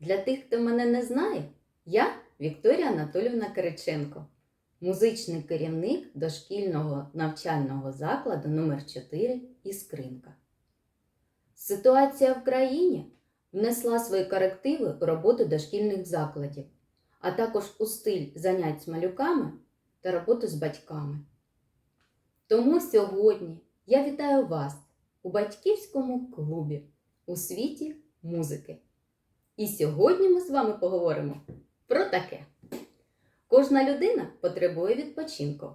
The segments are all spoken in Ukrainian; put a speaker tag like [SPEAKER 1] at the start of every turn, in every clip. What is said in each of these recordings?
[SPEAKER 1] Для тих, хто мене не знає, я Вікторія Анатолівна Кириченко, музичний керівник дошкільного навчального закладу номер 4 Іскринка. Ситуація в країні внесла свої корективи у роботу дошкільних закладів, а також у стиль занять з малюками та роботу з батьками. Тому сьогодні я вітаю вас у батьківському клубі у світі музики. І сьогодні ми з вами поговоримо про таке. Кожна людина потребує відпочинку,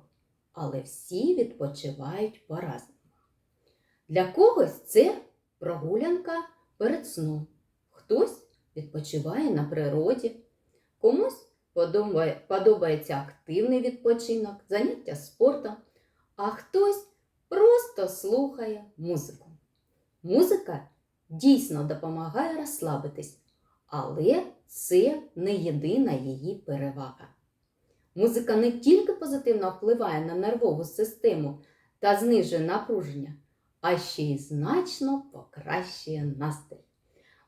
[SPEAKER 1] але всі відпочивають по-разному. Для когось це прогулянка перед сном, хтось відпочиває на природі, комусь подобається активний відпочинок, заняття спортом, а хтось просто слухає музику. Музика дійсно допомагає розслабитись, але це не єдина її перевага. Музика не тільки позитивно впливає на нервову систему та знижує напруження, а ще й значно покращує настрій.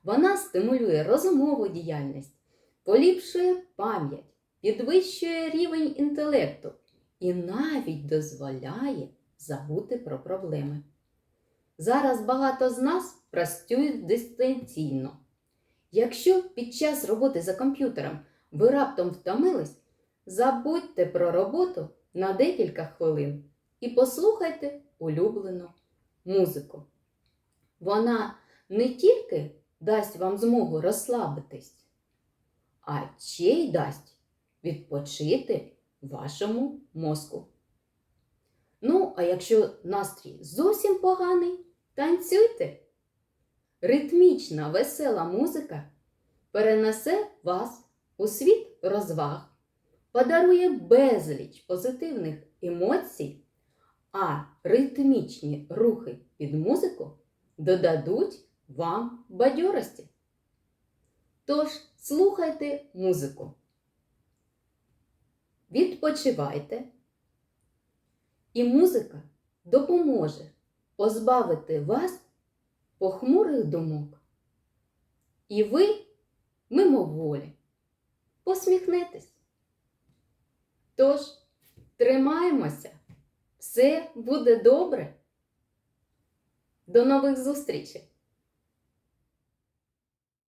[SPEAKER 1] Вона стимулює розумову діяльність, поліпшує пам'ять, підвищує рівень інтелекту і навіть дозволяє забути про проблеми. Зараз багато з нас працюють дистанційно. Якщо під час роботи за комп'ютером ви раптом втомились, забудьте про роботу на декілька хвилин і послухайте улюблену музику. Вона не тільки дасть вам змогу розслабитись, а ще й дасть відпочити вашому мозку. Ну, а якщо настрій зовсім поганий, танцюйте. Ритмічна, весела музика перенесе вас у світ розваг, подарує безліч позитивних емоцій, а ритмічні рухи під музику додадуть вам бадьорості. Тож слухайте музику. Відпочивайте. І музика допоможе позбавити вас похмурих думок. І ви мимоволі посміхнетесь. Тож, тримаємося, все буде добре. До нових зустрічей!